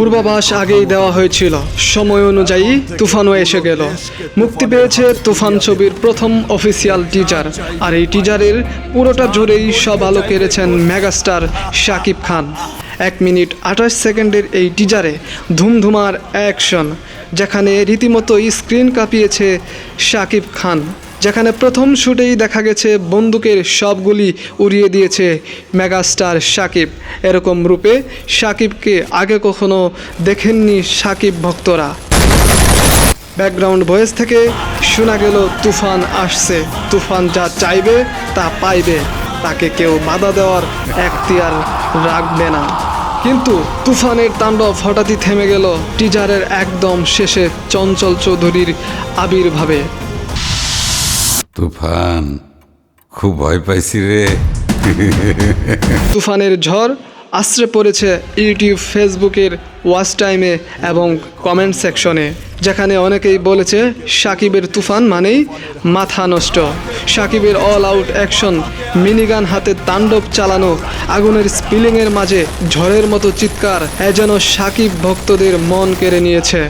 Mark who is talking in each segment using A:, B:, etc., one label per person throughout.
A: পূর্বাভাস আগেই দেওয়া হয়েছিল। সময় অনুযায়ী তুফানও এসে গেল। মুক্তি পেয়েছে তুফান ছবির প্রথম অফিসিয়াল টিজার। আর এই টিজারের পুরোটা জুড়েই সব আলো কেড়েছেন মেগাস্টার শাকিব খান। এক মিনিট আঠাশ সেকেন্ডের এই টিজারে ধুমধুমার অ্যাকশন, যেখানে রীতিমতো স্ক্রিন কাঁপিয়েছে শাকিব খান। যেখানে প্রথম শুটেই দেখা গেছে বন্দুকের সবগুলি উড়িয়ে দিয়েছে মেগাস্টার সাকিব। এরকম রূপে সাকিবকে আগে কখনো দেখেননি সাকিব ভক্তরা। ব্যাকগ্রাউন্ড ভয়েস থেকে শোনা গেল, তুফান আসছে। তুফান যা চাইবে, তা পাইবে। তাকে কেউ বাধা দেওয়ার এখতিয়ার রাখবে না। কিন্তু তুফানের তাণ্ডব হঠাৎই থেমে গেল টিজারের একদম শেষে চঞ্চল চৌধুরীর আবির্ভাবে।
B: তুফান, খুব ভয় পাইছি রে।
A: তুফানের ঝড় আশ্রে পড়েছে ইউটিউব, ফেসবুকের ওয়াচ টাইমে এবং কমেন্ট সেকশনে, যেখানে অনেকেই বলেছে সাকিবের তুফান মানেই মাথা নষ্ট। সাকিবের অল আউট অ্যাকশন, মিনিগান হাতে তাণ্ডব চালানো, আগুনের স্পিলিংয়ের মাঝে ঝড়ের মতো চিৎকার, এ যেন সাকিব ভক্তদের মন কেড়ে নিয়েছে।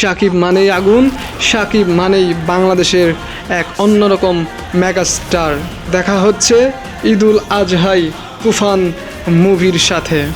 A: সাকিব মানেই আগুন, সাকিব মানেই বাংলাদেশের এক অন্যরকম মেগাস্টার। দেখা হচ্ছে ঈদুল আজহাই তুফান মুভির সাথে।